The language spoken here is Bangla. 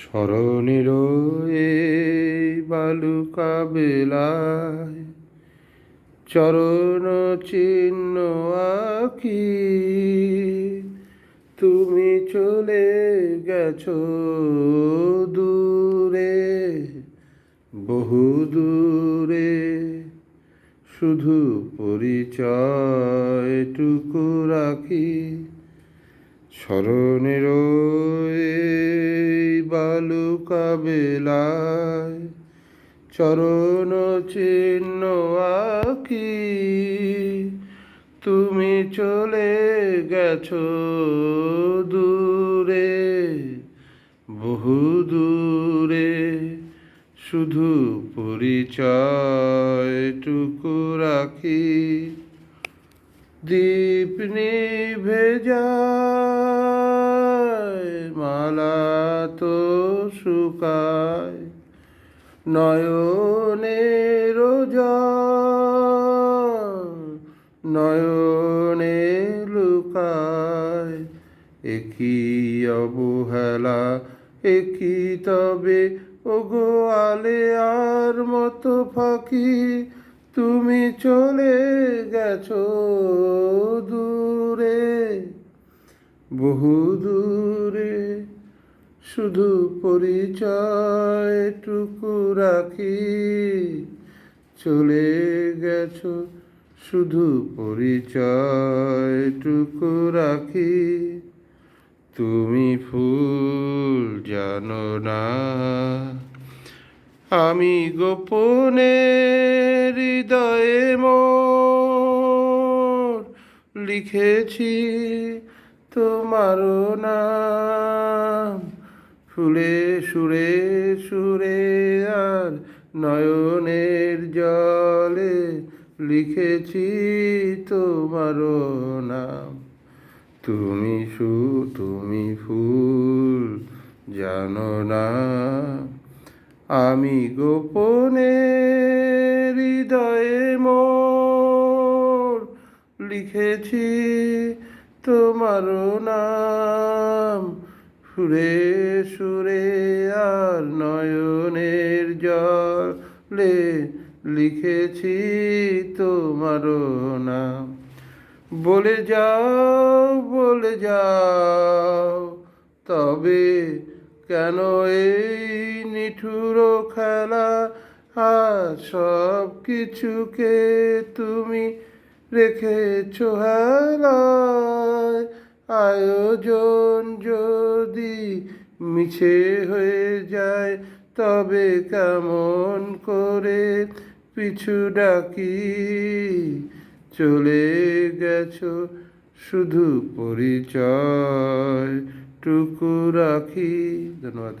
স্মরণের এই বালুকা বেলায় চরণ চিহ্ন আঁকি, তুমি চলে গেছো দূরে, বহু দূরে। শুধু পরিচয়টুকু রাখি স্মরণের বালুকা বেলায় চরণ চিহ্ন আঁকি, তুমি চলে গেছো দূরে, বহু দূরে, শুধু পরিচয়টুকু রাখি। দীপ নিভে তো শুকায় নয়নের নয়নে লুকায়। একই অবহেলা, একই তবে, ওগো আলে আর মতো ফাঁকি, তুমি চলে গেছো দূরে বহু দূরে শুধু পরিচয় পরিচয়টুকু রাখি। চলে গেছ, শুধু পরিচয় পরিচয়টুকু রাখি। তুমি ফুল জানো না, আমি গোপনে হৃদয়ে মোর লিখেছি তোমার নাম। ফুলে সুরে সুরে আর নয়নের জলে লিখেছি তোমার নাম। তুমি সু তুমি ফুল, জানো না। আমি গোপনে হৃদয়ে মোর লিখেছি তোমার নাম। সুরে সুরে আর নয়নের জলে লিখেছি তোমার নাম। বলে যাও বলে যাও, তবে কেন এই নিঠুর খেলা? আর সব কিছুকে তুমি রেখেছ হেলায়। আয়োজন যদি মিছে হয়ে যায়, তবে কেমন করে পিছু ডাকি? চলে গেছ শুধু পরিচয় টুকু রাখি। ধন্যবাদ।